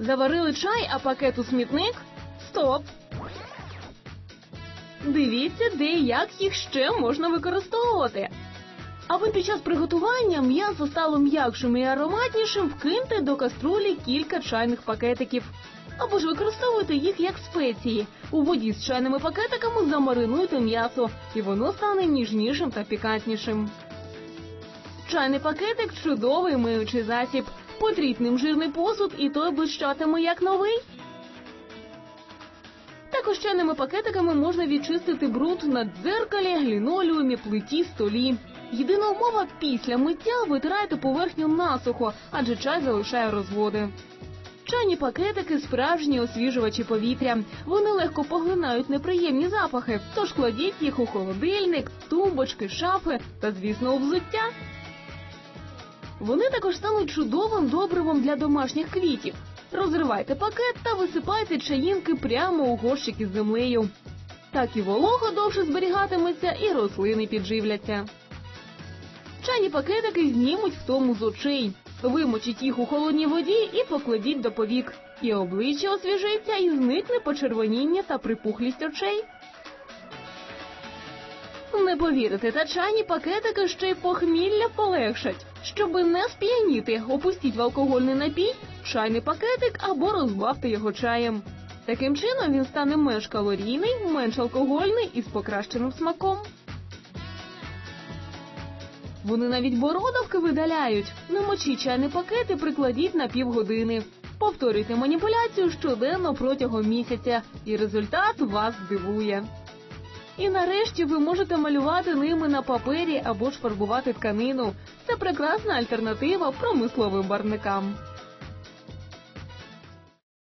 Заварили чай, а пакет у смітник? Стоп! Дивіться, де і як їх ще можна використовувати. Аби під час приготування м'ясо стало м'якшим і ароматнішим, вкиньте до каструлі кілька чайних пакетиків. Або ж використовуйте їх як спеції. У воді з чайними пакетиками замаринуйте м'ясо, і воно стане ніжнішим та пікантнішим. Чайний пакетик чудовий миючий засіб. Потріть ним жирний посуд, і той блищатиме як новий. Також чайними пакетиками можна відчистити бруд на дзеркалі, лінолеумі, плиті, столі. Єдина умова після миття витирайте поверхню насухо, адже чай залишає розводи. Чайні пакетики справжні освіжувачі повітря. Вони легко поглинають неприємні запахи, тож кладіть їх у холодильник, тумбочки, шафи та, звісно, у взуття. Вони також стануть чудовим добривом для домашніх квітів. Розривайте пакет та висипайте чаїнки прямо у горщик із землею. Так і волога довше зберігатиметься, і рослини підживляться. Чайні пакетики знімуть втому з очей. Вимочіть їх у холодній воді і покладіть до повік. І обличчя освіжиться, і зникне почервоніння та припухлість очей. Не повірите, та чайні пакетики ще й похмілля полегшать. Щоби не сп'яніти, опустіть в алкогольний напій, чайний пакетик або розбавте його чаєм. Таким чином він стане менш калорійний, менш алкогольний і з покращеним смаком. Вони навіть бородавки видаляють. Намочіть чайний пакет і прикладіть на півгодини. Повторюйте маніпуляцію щоденно протягом місяця, і результат вас здивує. І нарешті ви можете малювати ними на папері або ж фарбувати тканину. Це прекрасна альтернатива промисловим барникам.